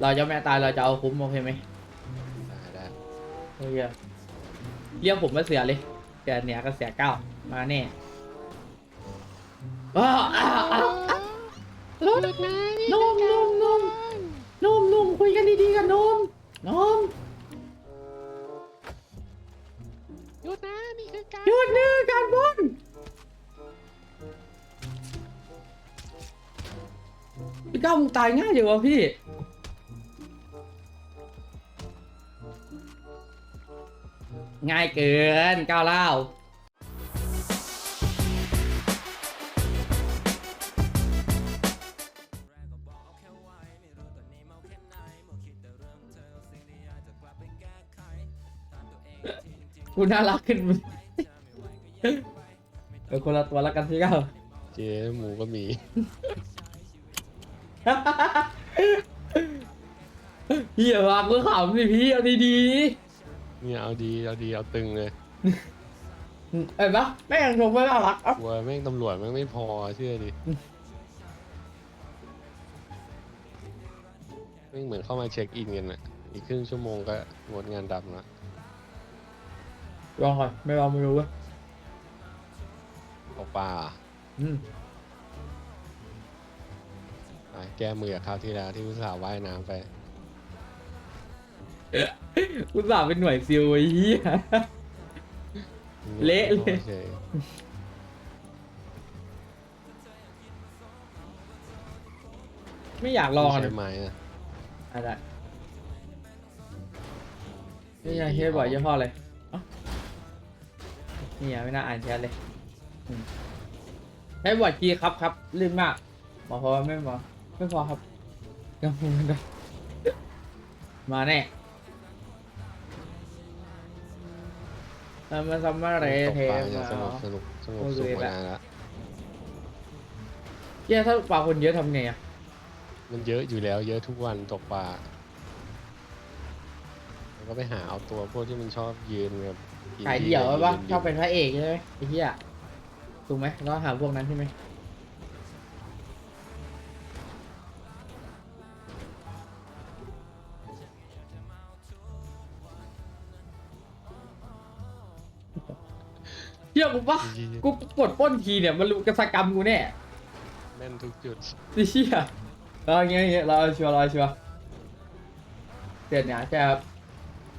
เราจะไม่ตายเราจะเอาคุ้มโอเคไหมได้ได้เฮ้ยเรียกผมว่าเสือเลยเสือเหนือกับเสือเก้ามาแน่อ้าวอ้าวอ้าวอ้าวรถหยุดนะนี่นุ่มนุ่มนุ่มนุ่มนุ่มคุยกันดีๆกันนุ่มนุ่มหยุดนะนี่คือการหยุดนี่คือการบนพี่ก้าวมึงตายง่ายจังวะพี่ ง่ายเกินก้าวเล่ากูน่ารักขึ้นเออคนละตัวแล้วกันพี่ก้าวเจ๊หมูก็มีพี่อย่าวางกูขำสิพี่เอาดี เนี่ยเอาดีเอาดีเอาตึงเลยๆเอ้ยปะแม่งชมไม่น่ารักอะกลัวแม่งตำรวจแม่งไม่พอเชื่อดิแม่งเหมือนเข้ามาเช็คอินกันอะอีกครึ่งชั่วโมงก็หมดงานดำละลองก่อนไม่ลองไม่รู้เว้ยออกป่าอืมไปแก้มือกับคราวที่แล้วที่อุตส่าห์ว่ายน้ำไป กูสาห์เป็นหน่วยซิลไอ้เหี้ย เละเลยโอคไม่อยากลองอะใช่ไหมอะอะไรนี่ไงเฮียบอกยี่ห้ออะไรเอ้านี่ไงไม่น่าอ่านแชทเลยอืมให้บอดจีครับครับลื่นมากบอกพอไม่พอไม่พอครับยังคงไม่ได้มาแน่ ทำมาซัมมาเรตกเทปลามาจะสนุกสนุกสนุกโอเคสุขละมานานละเฮียถ้าปลาคนเยอะทำไงอะ มันเยอะอยู่แล้ว เยอะทุกวันตกปลาแล้วก็ไปหาเอาตัวพวกที่มันชอบยืนแบบอินขายเดี่ยวยืปะนชอบเป็นพระเอกใช่ไหมไอ้เหี้ยถูกไหมเราหาพวกนั้นใช่ไหม เชื่อกูปะยืนกูกดปล้นทีเนี่ยมันรู้กระสกรรมกูแน่แม่นทุกจุดไอ้เชี่ยเราอย่างเงี้ยอย่างเงี้ยเราเอาชัวร์เราเอาชัวร์เปลี่ยนเนี่ยใช่ครับ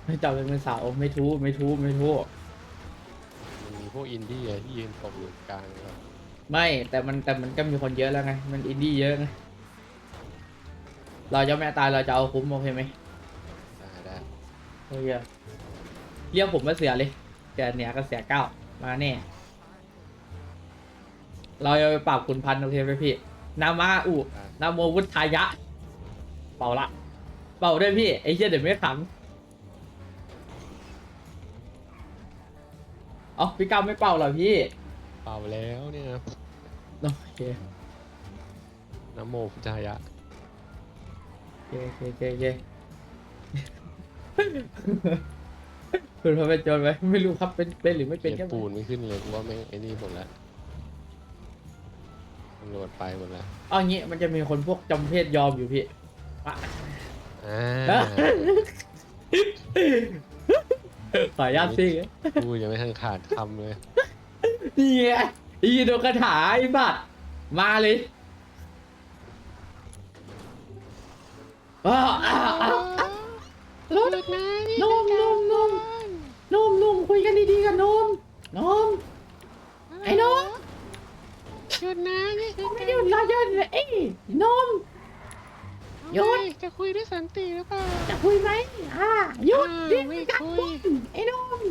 ไม่จับเป็นสาวไม่ทูไม่ทูไม่ทูมันมีพวกอินดี้อะที่ยืนตกอยู่กลางแบบไม่แต่มันแต่มันก็มีคนเยอะแล้วไงมันอินดี้เยอะไงเราจะไม่ตายเราจะเอาคุ้มโอเคไหมได้ได้เฮ้ยเรียกผมว่าเสือเลยเสือเหนือกับเสือเก้า มาแน่เราจะไปปราบขุนพันธุ์โอเคไหมพี่นามาอุนาโมวุฒายะ เป่าละ เป่าด้วยพี่ไอ้เชี่ยเดี๋ยวไม่ขำเอ๋อพี่ก้าวไม่เป่าเหรอพี่เป่าแล้วเนี่ยโอเคน้ำโมพุทธายะโอเคโอเคโอเค คุณพอเป็นโจรไหมไม่รู้ครับเป็นเป็นหรือไม่เป็นเขียก็นปูนไม่ขึ้นเลยกูว่าแม่งไอ้นี่หมดแล้วตำรวจไปหมดแล้วเอางี้มันจะมีคนพวกจำเพศยอมอยู่พี่อะอ่าขออนุญาตซิ่งกูยังไม่ทันขาดคำเลยนี่ไงอีโดนคาถาไอ้บัตรมาเลยอ้าวอ้าวอ้าวอ้าวรถหยุดนะนี่นุ่มนุ่มนุ่มนุ่มนุ่ม คุยกันดีๆกันนุ่มนุ่มไอ้น้อง หยุดนะนี่คือไม่การหยุดเราจะเอ้ยนุ่มหยุดทำไมจะคุยด้วยสันติหรือเปล่า จะคุยไหมอ่าหยุดอ่านี่ไม่คือการคุยปล้นไอ้นุ่ม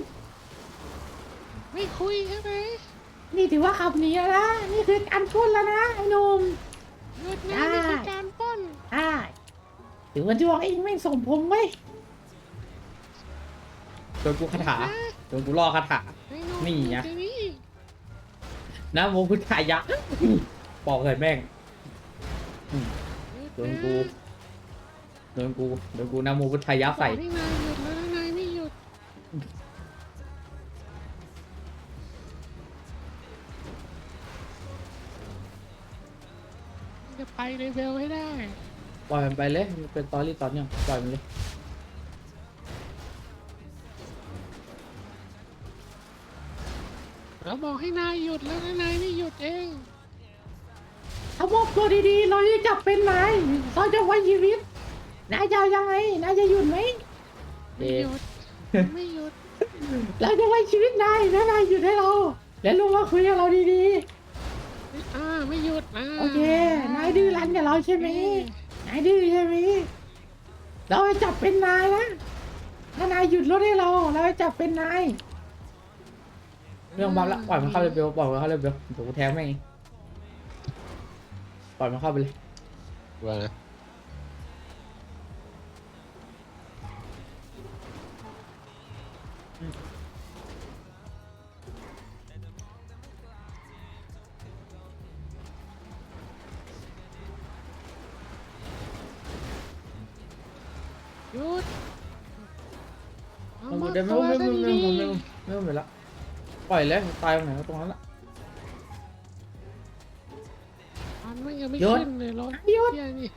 ไม่คุยใช่ไหมนี่ถือว่าขับหนีแล้วนะนี่คือการปล้นแล้วนะไอ้นุ่มหยุดนะได้ นี่คือการปล้นอ่าถือว่าดวงเองไม่งส่งผมไว้ยโดนกูคาถา โดนกูล่อคาถาไอ้หนุ่มนี่ไงจะนี่นะโมพุทธายะปอกเลยแม่งหยุดโดนนะกูโดนกูโดนกูนะโมพุทธายะบใส่อกให้นายหยุดแล้วนะนายไม่หยุดจะไปเลเวลให้ได้ ปล่อยมันไปเลยมันเป็นตอรี่ตอนยังปล่อยมันเลย เราบอกให้นายหยุดแล้วนะนายไม่หยุดเองถ้ามอบตัวดีๆ เราจะจับเป็นนายเราจะไว้ชีวิต นายจะเอายังไง นายจะหยุดไหม ไม่หยุดไม่หยุดเราจะไว้ชีวิตนายแล้วนายหยุดให้เรา แล้วลงมาคุยกับเราดีอ่าไม่หยุดนะๆ โอเค นายดื้อรั้นกับเราใช่ไหม นายดื้อใช่ไหม เราจะจับเป็นนายนะ ถ้านายหยุดรถให้เรา เราจะจับเป็นนาย เรื่องบัฟละปล่อยมันเข้าเลยเบลปล่อยมันเข้าเลยเบลเดี๋ยวกูแทงแม่งเองปล่อยมันเข้าไปเลยว่านะหยุดเอาไม่มาไม่ตัวไม่ซะไม่ไม่ดีไม่ไม่ไม่ไม่ละ ปล่อยเลยตายตรงไหนก็ตรงนั้นละๆมันไม่ยังไม่หยุดขึ้นเลยรถหยุดเหี้ยนี่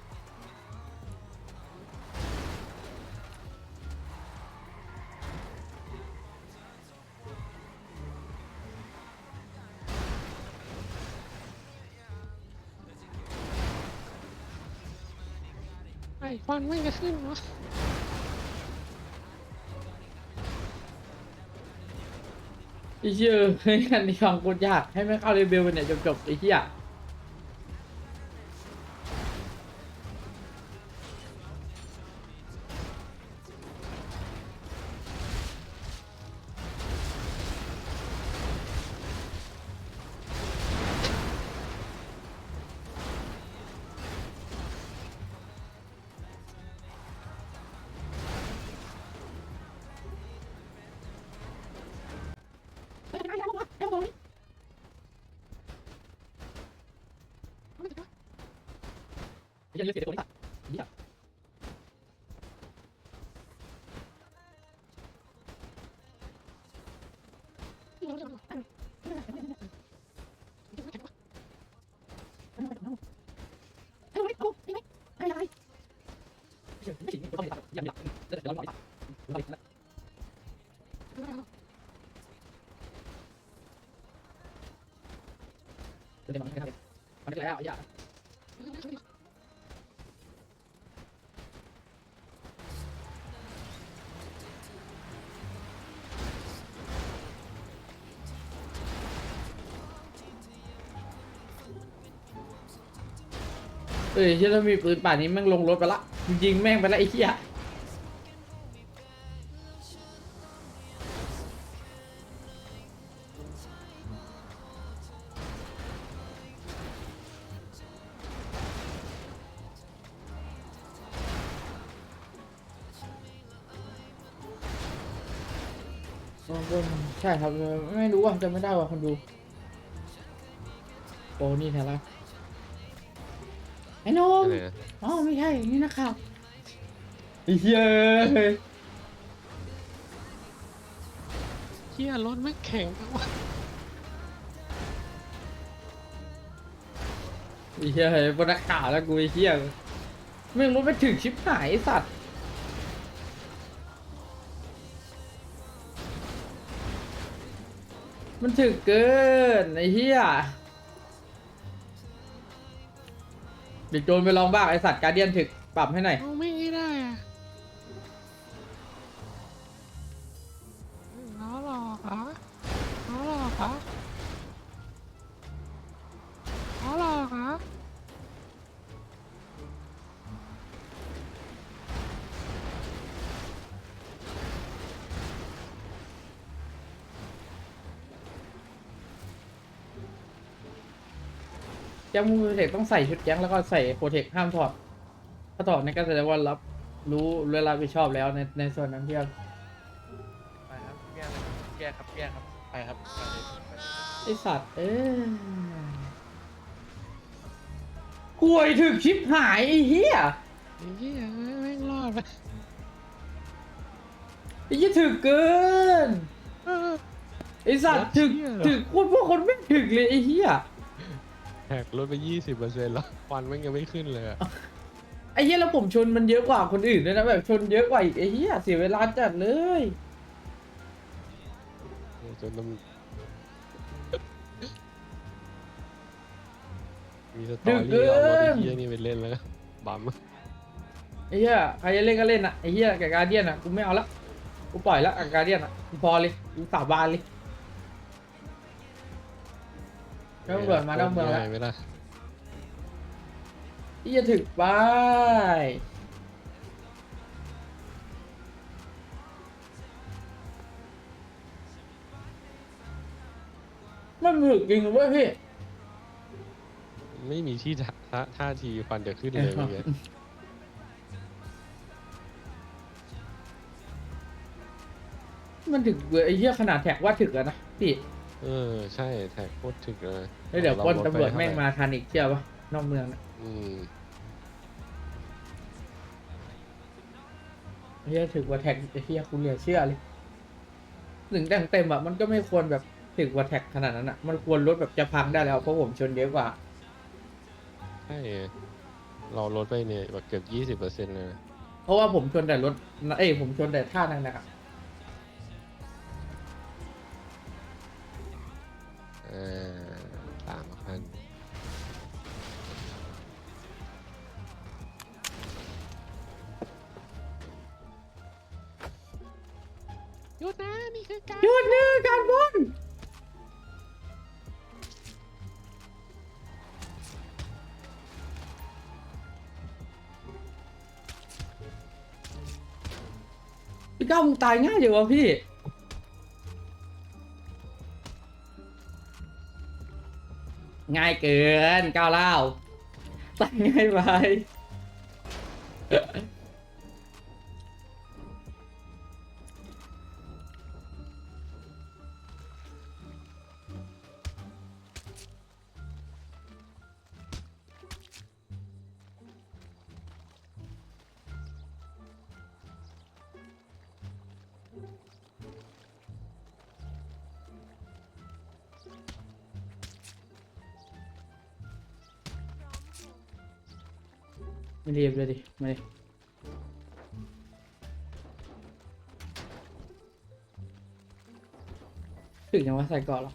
ไอ้ควันไม่จะขึ้นวะ ไอ้เชี่ยเฮ้ยอันนี้ฟังโคตรยากให้แม่เข้าเรเบลไปเนี่ยจบๆไอ้เหี้ย ไอ้เหี้ยเลือดเสียตัวนี้สัตว์ไอ้เหี้ยมันแล้วอย่า เอ้ยที่ถ้ามีปืนป่านนี้แม่งลงรถไปละยิงแม่งไปละไอ้เหี้ยใช่ครับ ไม่รู้ว่าจะไม่ได้ว่าคนดูโอ้นี่แท้ละ ไอ้หนมอะไรนะอ๋อไม่ใช่นี่นะครับ ไอ้เหี้ยเฮียรถไม่งแข็งจังวะไอ้เหี้ยบนนักข่าวแล้วกูไอ้เหี้ยแม่งรถไปถึงชิปหายไอ้สัตว์มันถึกเกินไอ้เหี้ย เด็กโจนไปลองบ้างไอสัตว์การเดียนถึกปรับให้หน่อย เอาไม่ แก๊งมูโปรเทคต้องใส่ชุดแก๊งแล้วก็ใส่โปรเทคห้ามถอด ถ้าถอดในนก็แสดงว่ารับรู้เวลารับผิดชอบแล้วในในส่วนนั้นที่ไปครับแก้เลยแก้ครับแก้ครับไปครับไปเลยไปเลยไอสัตว์เอ้ยกล้วยถึกชิปหายไอ้เหี้ยไอ้เหี้ยแม่งรอดไปไอ้เหี้ยถึกเกิน เออ ไอสัตว์ถึกเหี้ยเหรอถึกพวกพวกคนไม่ถึกเลยไอ้เหี้ย แหกรถไปยี่สิบเปอร์เซ็นต์แล้วควันแม่งยังไม่ขึ้นเลยอะไอ้เหี้ยแล้วผมชนมันเยอะกว่าคนอื่นด้วยนะแบบชนเยอะกว่าอีกไอ้เหี้ยเสียเวลาจัดเลย จนต้องมีสตอรี่เอารถไอ้เหี้ยนี่ไปเล่นแล้วก็บัมไอ้เหี้ยใครจะเล่นก็เล่นอะไอ้เหี้ยกับการเดียนอะกูไม่เอาละกูปล่อยละกับการเดียนอะกูพอเลยกูสาบานเลย ต้องเบิร์มาต้องเบิร์ง่าละยไหมล่ะที่จะถึงไปมันถึกจริงเว้ยพี่ ไม่มีที่ท่าท่าท่าทีควันจะขึ้นเลยเมื่อกี้มันถึกเว้ยไอ้เหี้ยขนาดแท็กว่าถึกอะนะพี่ เออ ใช่แท็กโคตรถึกเลยแล้วเดี๋ยวคนาลดตำรวจไปแม่งเท่ไหมาทันอีกเชื่อปะนอกเมืองนะอืมไอ้เหี้ยถึกกว่าแท็กไอ้เหี้ยคุณเหลือเชื่อเลยถึงแต่งเต็มอะมันก็ไม่ควรแบบถึกกว่าแท็กขนาดนั้นอะมันควรลดแบบจะพังได้แล้วเพราะผมชนเยอะกว่า ใช่เราลดไปเนี่ยแบบเกือบยี่สิบเปอร์เซ็นต์เลยนะเพราะว่าผมชนแต่รถเอ้ยผมชนแต่ท่านั่งนะครับ หยุดนะนี่คือการหยุดนี่คือการบนพี่ก้าวมึงตายง่ายอยู่วะพี่ง่ายเกินก้าวเล่าตายง่ายไป ไม่รีบเลยดิมาดิถึงยังว่าใส่ก่อนหรอ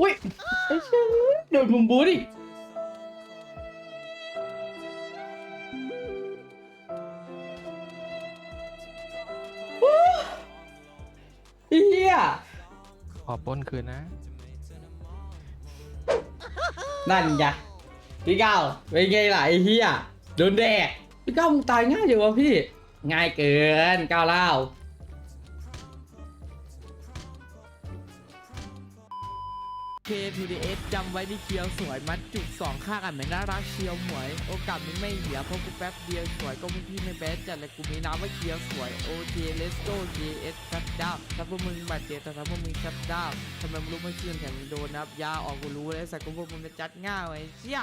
อุ้ยไอ้เชี่ยโดนมุมบูดิเฮียขอปล้นคืนนะ นั่นไงพี่เก้าเป็นไงล่ะไอ้เฮียโดนแดกพี่เก้ามึงตายง่ายอยู่วะพี่ ง่ายเกินก้าวเล่า K to the S จำไว้ที่เคียวสวยมัดจุกสองข้างอะเหมือนน่ารักเชียวหมวย โอกาสมึงไม่เหียเพราะกูแป๊บเดียวสวยก็มึงพี่ไม่แบดจัดเลยกูมีน้ำว่าเคียวสวย OJ let's go JS ชัดดาวถ้าพวกมึงบาดเจ็บแต่ถ้าพวกมึงชัดดาวทำไมมึงรู้ไม่เชื่อแถมมึงโดนนับยาออกกูรู้เลยสักกูพวกมึงจะจัดง่ายไอ้เชี่ย